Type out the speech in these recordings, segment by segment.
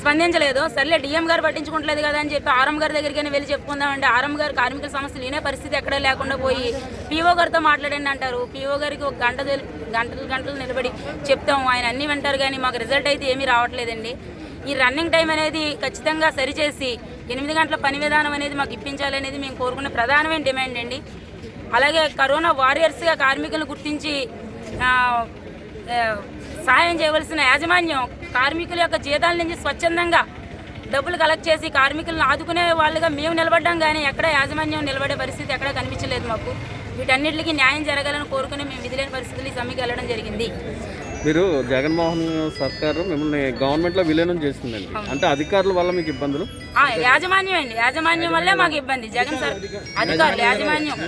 స్పందించలేదు. సర్లే డిఎం గారు పట్టించుకుంటలేదు కదా అని చెప్పి ఆరం గారి దగ్గరికి వెళ్ళి చెప్పుకుందామంటే ఆరం గారు కార్మికుల సమస్యలు లేనే పరిస్థితి ఎక్కడ లేకుండా పోయి పీఓ గారితో మాట్లాడండి అంటారు. పీఓ గారికి ఒక గంట గంటలు గంటలు నిలబడి చెప్తాం ఆయన అన్నీ వింటారు కానీ మాకు రిజల్ట్ అయితే ఏమీ రావట్లేదండి. ఈ రన్నింగ్ టైం అనేది ఖచ్చితంగా సరిచేసి ఎనిమిది గంటల పని విధానం అనేది మాకు ఇప్పించాలనేది మేము కోరుకునే ప్రధానమైన డిమాండ్ అండి. అలాగే కరోనా వారియర్స్గా కార్మికులను గుర్తించి సాయం చేయవలసిన యాజమాన్యం కార్మికుల యొక్క జీతాల నుంచి స్వచ్ఛందంగా డబ్బులు కలెక్ట్ చేసి కార్మికులను ఆదుకునే వాళ్ళుగా మేము నిలబడ్డాం కానీ ఎక్కడ యాజమాన్యం నిలబడే పరిస్థితి ఎక్కడ కనిపించలేదు మాకు. వీటన్నిటికీ న్యాయం జరగాలని కోరుకుని మేము విధులేని పరిస్థితులు ఈ సమ్మెకి వెళ్ళడం జరిగింది. మీరు జగన్మోహన్ సర్కారు మిమ్మల్ని గవర్నమెంట్లో విలీనం చేసిందండి. అంటే అధికారుల వల్ల మీకు ఇబ్బందులు? యాజమాన్యం అండి. యాజమాన్యం వల్లే మాకు ఇబ్బంది. జగన్ సార్ అధికారులు యాజమాన్యం.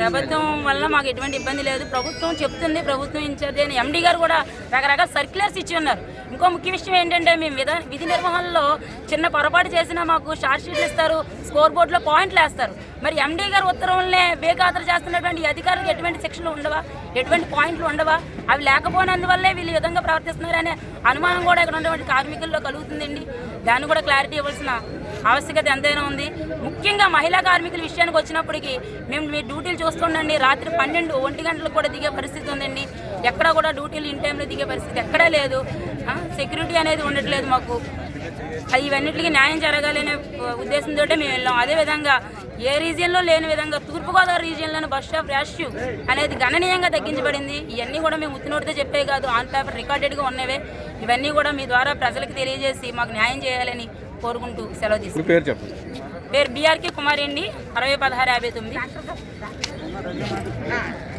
ప్రభుత్వం వల్ల మాకు ఎటువంటి ఇబ్బంది లేదు. ప్రభుత్వం చెప్తుంది ప్రభుత్వం ఇన్ఛార్జ్ అయిన ఎండీ గారు కూడా రకరకాల సర్క్యులర్స్ ఇచ్చి ఉన్నారు. ఇంకో ముఖ్య విషయం ఏంటంటే మేము విధ విధి నిర్వహణలో చిన్న పొరపాటు చేసినా మాకు షార్ట్ షీట్లు ఇస్తారు స్కోర్ బోర్డులో పాయింట్లు వేస్తారు. మరి ఎండీ గారు ఉత్తర్వులనే బేఖాతరు చేస్తున్నటువంటి అధికారులకు ఎటువంటి శిక్షలు ఉండవా? ఎటువంటి పాయింట్లు ఉండవా? అవి లేకపోయినందువల్లే వీళ్ళు ఈ విధంగా ప్రవర్తిస్తున్నారనే అనుమానం కూడా ఇక్కడ ఉన్నటువంటి కార్మికుల్లో కలుగుతుందండి. దాన్ని కూడా క్లారిటీ ఇవ్వాల్సిన ఆవశ్యకత ఎంతైనా ఉంది. ముఖ్యంగా మహిళా కార్మికుల విషయానికి వచ్చినప్పటికీ మేము మీ డ్యూటీలు చూస్తుండండి. రాత్రి పన్నెండు ఒంటి గంటలకు కూడా దిగే పరిస్థితి ఉందండి. ఎక్కడ కూడా డ్యూటీలు ఇన్ టైంలో దిగే పరిస్థితి ఎక్కడా లేదు. సెక్యూరిటీ అనేది ఉండట్లేదు మాకు. అది ఇవన్నిటికీ న్యాయం జరగాలనే ఉద్దేశంతో మేము వెళ్ళాం. అదేవిధంగా ఏ రీజియన్లో లేని విధంగా తూర్పుగోదావరి రీజియన్లోని బస్ స్టాప్ ర్యాష్ అనేది గణనీయంగా తగ్గించబడింది. ఇవన్నీ కూడా మేము ఉత్తినోటితో చెప్పే కాదు. ఆన్ పేపర్ రికార్డెడ్గా ఉన్నవే. ఇవన్నీ కూడా మీ ద్వారా ప్రజలకు తెలియజేసి మాకు న్యాయం చేయాలని కోరుకుంటూ సెలవు తీసుకుంటాం పేరు బీఆర్కే కుమారి అండి. అరవై పదహారు యాభై తొమ్మిది.